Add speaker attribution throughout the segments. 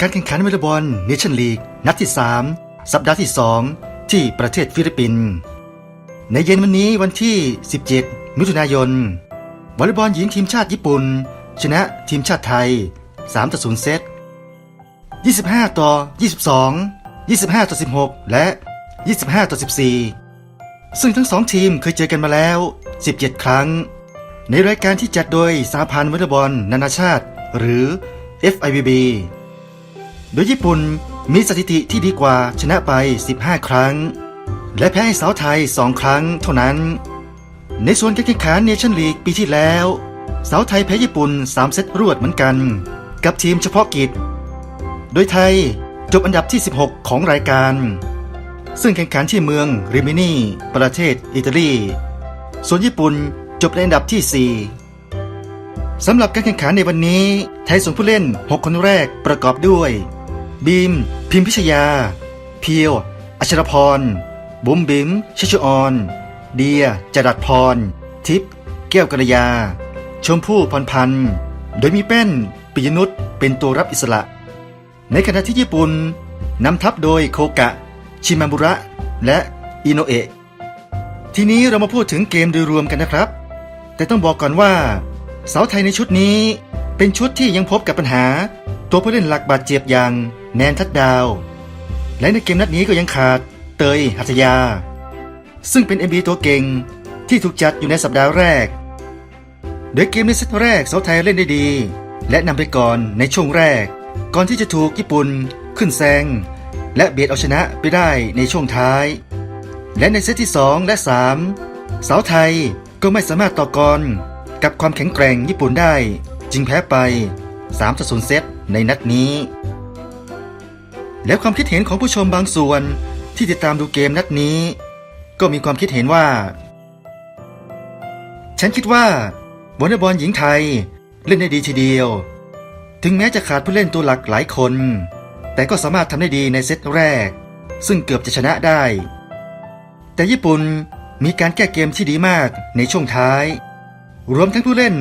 Speaker 1: การแข่งขันวอลเลย์บอลเนชั่นลีกนัดที่ 3 สัปดาห์ที่ 2 ที่ประเทศฟิลิปปินส์ในเย็นวันนี้วันที่ 17 มิถุนายนวอลเลย์บอลหญิงทีมชาติญี่ปุ่น ชนะทีมชาติไทย3ต่อ0เซต 25 ต่อ 22 25 ต่อ 16 และ 25 ต่อ 14 ซึ่งทั้งสองทีมเคยเจอกันมาแล้ว 17 ครั้ง ในรายการที่จัดโดยสหพันธ์วอลเลย์บอลนานาชาติ หรือ FIVB โดยญี่ปุ่นมีสถิติที่ดีกว่าชนะไป 15 ครั้ง และแพ้ให้สาวไทย 2 ครั้งเท่านั้น ในส่วนการแข่งขันเนชั่นลีกปีที่แล้ว สาวไทยแพ้ญี่ปุ่น 3 เซตรวดเหมือนกัน กับทีมเฉพาะกิจ โดยไทยจบอันดับที่ 16 ของรายการ ซึ่งแข่งขันที่เมืองริมินี ประเทศอิตาลี ส่วนญี่ปุ่นจบในอันดับที่ 4สำหรับการแข่งขันในวันนี้ ไทยส่งผู้เล่น 6 คนแรกประกอบด้วย บีม พิมพิชยา เพียว อัชรพร บุ๋มบิมชชุออน เดียจรัสพร ทิพย์แก้วกัลยา ชมพู่พรพันธ์ โดยมีแป้น ปิยนุชเป็นตัวรับอิสระ ในขณะที่ญี่ปุ่นนำทัพโดยโคกะ ชิมาบุระ และอิโนเอะทีนี้เรามาพูดถึงเกมโดยรวมกันนะครับ แต่ต้องบอกก่อนว่า สาวไทยในชุดนี้เป็นชุดที่ยังพบกับปัญหา ตัวผู้เล่นหลักบาดเจ็บอย่างแนนทัดดาว และในเกมนัดนี้ก็ยังขาดเตยหัตยา ซึ่งเป็น MB ตัวเก่งที่ถูกจัดอยู่ในสัปดาห์แรก โดยเกมในเซตแรกสาวไทยเล่นได้ดี และนำไปก่อนในช่วงแรก ก่อนที่จะถูกญี่ปุ่นขึ้นแซงและเบียดเอาชนะไปได้ในช่วงท้าย และในเซตที่ 2 และ 3 สาวไทยก็ไม่สามารถต่อกรกับความแข็งแกร่งญี่ปุ่นได้ จึงแพ้ไป3-0เซตในนัดนี้ แล้วความคิดเห็นของผู้ชมบางส่วนที่ติดตามดูเกมนัดนี้ ก็มีความคิดเห็นว่า ฉันคิดว่าวอลเลย์บอลหญิงไทยเล่นได้ดีทีเดียว ถึงแม้จะขาดผู้เล่นตัวหลักหลายคน แต่ก็สามารถทำได้ดีในเซตแรก ซึ่งเกือบจะชนะได้ แต่ญี่ปุ่นมีการแก้เกมที่ดีมากในช่วงท้าย รวมทั้งผู้เล่น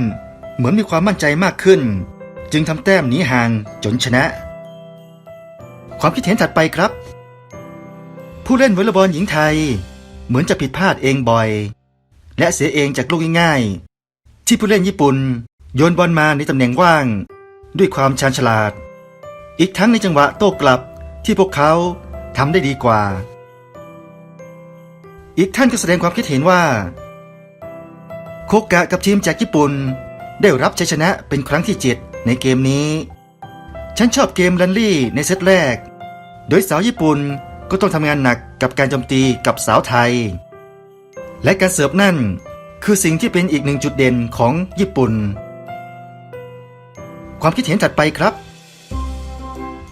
Speaker 1: เหมือนมีความมั่นใจมากขึ้น จึงทำแต้มหนีห่างจนชนะ ความคิดเห็นถัดไปครับ ผู้เล่นวอลเลย์บอลหญิงไทย เหมือนจะผิดพลาดเองบ่อย และเสียเองจากลูกง่ายๆ ที่ผู้เล่นญี่ปุ่น โยนบอลมาในตำแหน่งว่าง ด้วยความชาญฉลาด อีกทั้งในจังหวะโต้กลับที่พวกเขาทำได้ดีกว่า อีกท่านก็แสดงความคิดเห็นว่า โคกะกับทีมจากญี่ปุ่นได้รับชัยชนะเป็นครั้งที่7ในเกมนี้ ฉันชอบเกมลันลี่ในเซตแรก โดยสาวญี่ปุ่นก็ต้องทำงานหนักกับการโจมตีกับสาวไทย และการเสิร์ฟนั่นคือสิ่งที่เป็นอีกหนึ่งจุดเด่นของญี่ปุ่น ความคิดเห็นถัดไปครับ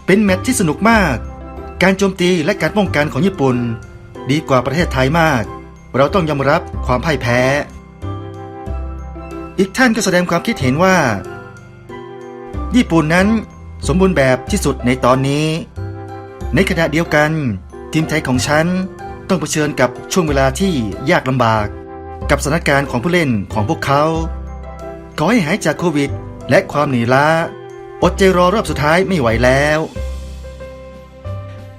Speaker 1: เป็นแมตช์ที่สนุกมาก การโจมตีและการป้องกันของญี่ปุ่น ดีกว่าประเทศไทยมาก เราต้องยอมรับความพ่ายแพ้ อีกท่านก็แสดงความคิดเห็นว่า ญี่ปุ่นนั้น สมบูรณ์แบบที่สุดในตอนนี้ ในขณะเดียวกัน ทีมไทยของฉันต้องเผชิญกับช่วงเวลาที่ยากลำบาก กับสถานการณ์ของผู้เล่นของพวกเขา ขอให้หายจากโควิด และความเหนื่อยล้าอดใจรอรอบสุดท้ายไม่ไหวแล้ว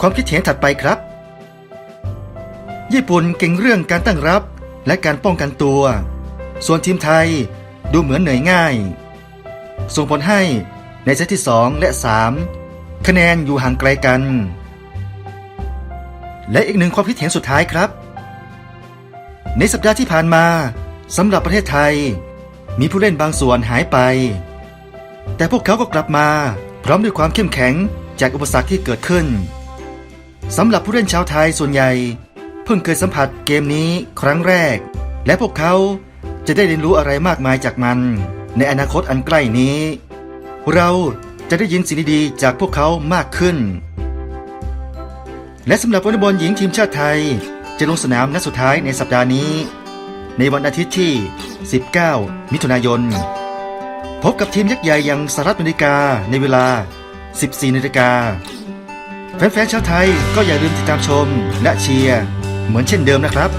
Speaker 1: ความคิดเห็นถัดไปครับ ญี่ปุ่นเก่งเรื่องการตั้งรับและการป้องกันตัว ส่วนทีมไทยดูเหมือนเหนื่อยง่าย ส่งผลให้ ในเซตที่ 2 และ 3 คะแนนอยู่ห่างไกลกัน และอีกหนึ่งความคิดเห็นสุดท้ายครับ ในสัปดาห์ที่ผ่านมาสำหรับประเทศไทย มีผู้เล่นบางส่วนหายไป แต่พวกเขาก็กลับมา พร้อมด้วยความเข้มแข็งจากอุปสรรคที่เกิดขึ้นสำหรับผู้เล่นชาวไทยส่วนใหญ่ เพิ่งเคยสัมผัสเกมนี้ครั้งแรก และพวกเขาจะได้เรียนรู้อะไรมากมายจากมัน ในอนาคตอันใกล้นี้ เราจะได้ยินสิ่งดีๆจากพวกเขามากขึ้น และสำหรับวอลเลย์บอลหญิงทีมชาติไทย จะลงสนามนัดสุดท้ายในสัปดาห์นี้ ในวันอาทิตย์ที่ 19 มิถุนายน พบกับทีมยักษ์ใหญ่อย่างสหรัฐอเมริกาในเวลา 14นาฬิกาแฟนๆชาวไทยก็อย่าลืมติดตามชมและเชียร์เหมือนเช่นเดิมนะครับ